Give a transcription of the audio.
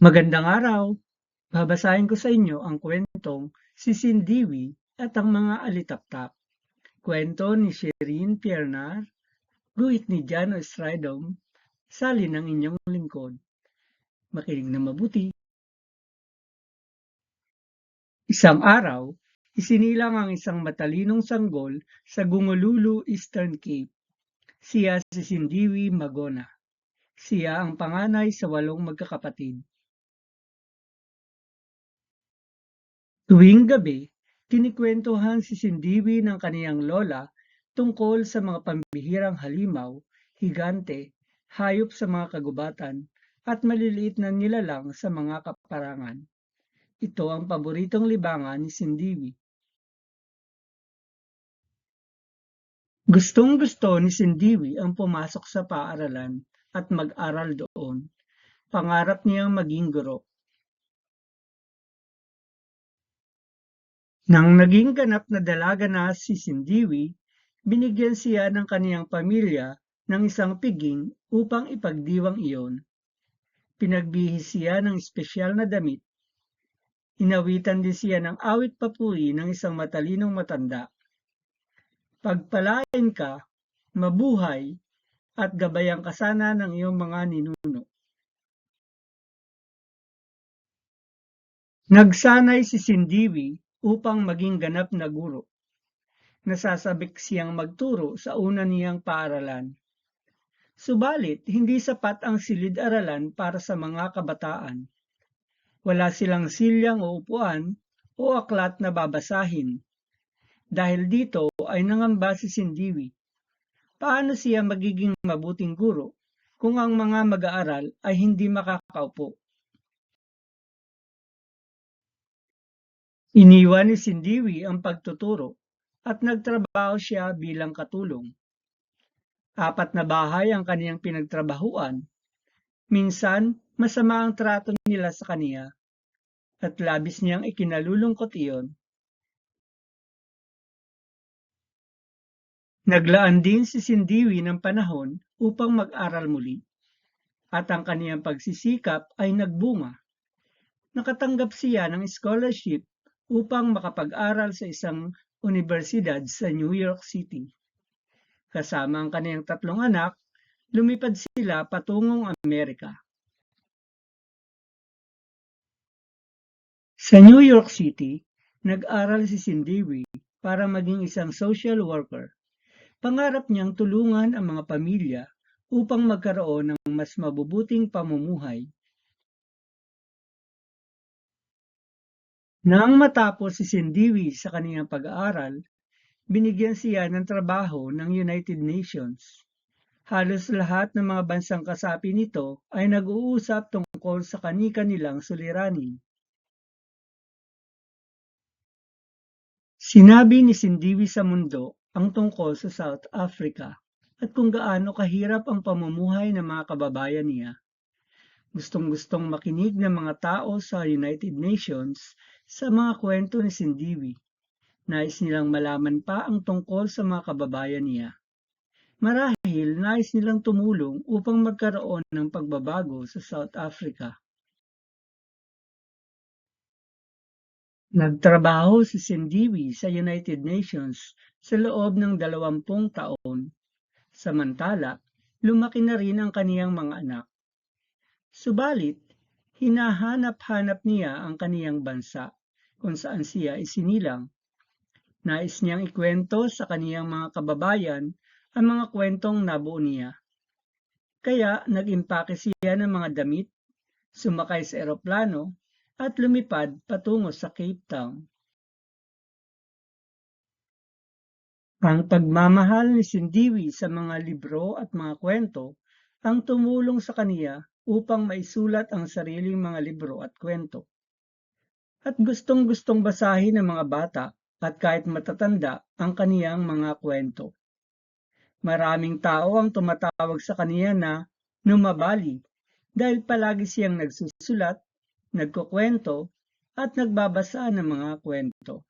Magandang araw! Babasahin ko sa inyo ang kwentong Si Sindiwi at ang mga alitaptap. Kwento ni Sherin Piernar, guhit ni Jano Estradom, sali ng inyong lingkod. Makinig na mabuti. Isang araw, isinilang ang isang matalinong sanggol sa Gungululu Eastern Cape. Siya si Sindiwi Magona. Siya ang panganay sa walong magkakapatid. Tuwing gabi, kinikwentuhan si Sindiwi ng kaniyang lola tungkol sa mga pambihirang halimaw, higante, hayop sa mga kagubatan, at maliliit na nilalang sa mga kaparangan. Ito ang paboritong libangan ni Sindiwi. Gustong gusto ni Sindiwi ang pumasok sa paaralan at mag-aral doon. Pangarap niyang maging guro. Nang naging ganap na dalaga na si Sindiwi, binigyan siya ng kaniyang pamilya ng isang piging upang ipagdiwang iyon. Pinagbihis siya ng espesyal na damit. Inawitan din siya ng awit papuri ng isang matalinong matanda. Pagpalain ka, mabuhay, at gabayan ka sana ng iyong mga ninuno. Nagsanay si Sindiwi upang maging ganap na guro. Nasasabik siyang magturo sa una niyang paaralan. Subalit, hindi sapat ang silid-aralan para sa mga kabataan. Wala silang silyang o upuan o aklat na babasahin. Dahil dito ay nangamba si Sindiwi. Paano siya magiging mabuting guro kung ang mga mag-aaral ay hindi makakaupo? Iniwan ni Sindiwi ang pagtuturo at nagtrabaho siya bilang katulong. Apat na bahay ang kaniyang pinagtrabahuan. Minsan, masama ang trato nila sa kaniya at labis niyang ikinalulungkot iyon. Naglaan din si Sindiwi ng panahon upang mag-aral muli at ang kaniyang pagsisikap ay nagbunga. Nakatanggap siya ng scholarship upang makapag-aral sa isang universidad sa New York City. Kasama ang kaniyang tatlong anak, lumipad sila patungong Amerika. Sa New York City, nag-aral si Sindiwi para maging isang social worker. Pangarap niyang tulungan ang mga pamilya upang magkaroon ng mas mabubuting pamumuhay Nang matapos si Sindiwi sa kaniyang pag-aaral, binigyan siya ng trabaho ng United Nations. Halos lahat ng mga bansang kasapi nito ay nag-uusap tungkol sa kani-kanilang suliranin. Sinabi ni Sindiwi sa mundo ang tungkol sa South Africa at kung gaano kahirap ang pamumuhay ng mga kababayan niya. Gustong-gustong makinig ng mga tao sa United Nations sa mga kwento ni Sindiwi. Nais nilang malaman pa ang tungkol sa mga kababayan niya. Marahil nais nilang tumulong upang magkaroon ng pagbabago sa South Africa. Nagtrabaho si Sindiwi sa United Nations sa loob ng dalawampung taon. Samantala, lumaki na rin ang kaniyang mga anak. Subalit, hinahanap-hanap niya ang kaniyang bansa kung saan siya isinilang. Nais niyang ikwento sa kaniyang mga kababayan ang mga kwentong nabuo niya. Kaya nag-impake siya ng mga damit, sumakay sa eroplano, at lumipad patungo sa Cape Town. Ang pagmamahal ni Sindiwi sa mga libro at mga kwento ang tumulong sa kaniya upang maisulat ang sariling mga libro at kwento. At gustong-gustong basahin ng mga bata at kahit matatanda ang kaniyang mga kwento. Maraming tao ang tumatawag sa kaniya na numabali dahil palagi siyang nagsusulat, nagkukwento at nagbabasa ng mga kwento.